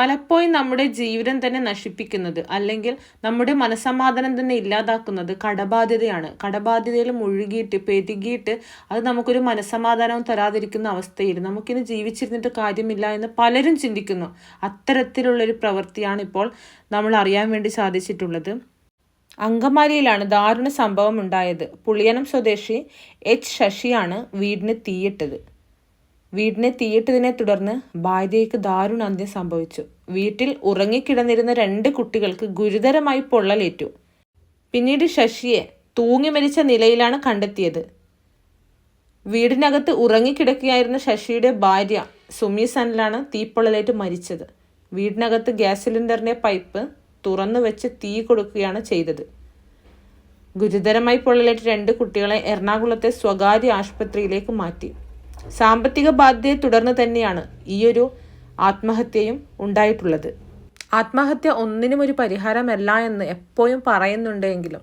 പലപ്പോഴും നമ്മുടെ ജീവിതം തന്നെ നശിപ്പിക്കുന്നത് അല്ലെങ്കിൽ നമ്മുടെ മനസമാധാനം തന്നെ ഇല്ലാതാക്കുന്നത് കടബാധ്യതയാണ്. കടബാധ്യതയിൽ മുഴുകിയിട്ട് പെരുകിയിട്ട് അത് നമുക്കൊരു മനസമാധാനവും തരാതിരിക്കുന്ന അവസ്ഥയിൽ നമുക്കിനി ജീവിച്ചിരുന്നിട്ട് കാര്യമില്ല എന്ന് പലരും ചിന്തിക്കുന്നു. അത്തരത്തിലുള്ളൊരു പ്രവൃത്തിയാണ് ഇപ്പോൾ നമ്മൾ അറിയാൻ വേണ്ടി സാധിച്ചിട്ടുള്ളത്. അങ്കമാലിയിലാണ് ദാരുണ സംഭവം ഉണ്ടായത്. പുളിയനം സ്വദേശി എച്ച് ശശിയാണ് വീടിന് തീയിട്ടത്. വീടിനെ തീയിട്ടതിനെ തുടർന്ന് ഭാര്യയ്ക്ക് ദാരുണ അന്ത്യം സംഭവിച്ചു. വീട്ടിൽ ഉറങ്ങിക്കിടന്നിരുന്ന രണ്ട് കുട്ടികൾക്ക് ഗുരുതരമായി പൊള്ളലേറ്റു. പിന്നീട് ശശിയെ തൂങ്ങി മരിച്ച നിലയിലാണ് കണ്ടെത്തിയത്. വീടിനകത്ത് ഉറങ്ങിക്കിടക്കുകയായിരുന്ന ശശിയുടെ ഭാര്യ സുമി സനിലാണ് തീപ്പൊള്ളലേറ്റ് മരിച്ചത്. വീടിനകത്ത് ഗ്യാസ് സിലിണ്ടറിന്റെ പൈപ്പ് തുറന്നു വെച്ച് തീ കൊടുക്കുകയാണ് ചെയ്തത്. ഗുരുതരമായി പൊള്ളലേറ്റ് രണ്ട് കുട്ടികളെ എറണാകുളത്തെ സ്വകാര്യ ആശുപത്രിയിലേക്ക് മാറ്റി. സാമ്പത്തിക ബാധ്യതയെ തുടർന്ന് തന്നെയാണ് ഈയൊരു ആത്മഹത്യയും ഉണ്ടായിട്ടുള്ളത്. ആത്മഹത്യ ഒന്നിനും ഒരു പരിഹാരമല്ല എന്ന് എപ്പോഴും പറയുന്നുണ്ടെങ്കിലും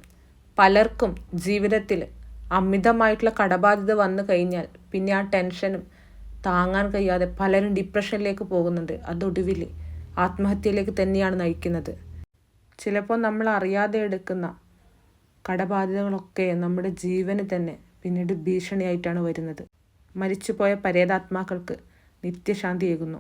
പലർക്കും ജീവിതത്തിൽ അമിതമായിട്ടുള്ള കടബാധ്യത വന്നു കഴിഞ്ഞാൽ പിന്നെ ആ ടെൻഷനും താങ്ങാൻ കഴിയാതെ പലരും ഡിപ്രഷനിലേക്ക് പോകുന്നുണ്ട്. അതൊടുവിൽ ആത്മഹത്യയിലേക്ക് തന്നെയാണ് നയിക്കുന്നത്. ചിലപ്പോൾ നമ്മൾ അറിയാതെ എടുക്കുന്ന കടബാധ്യതകളൊക്കെ നമ്മുടെ ജീവന് തന്നെ പിന്നീട് ഭീഷണിയായിട്ടാണ് വരുന്നത്. മരിച്ചുപോയ പരേതാത്മാക്കൾക്ക് നിത്യശാന്തിയേകുന്നു.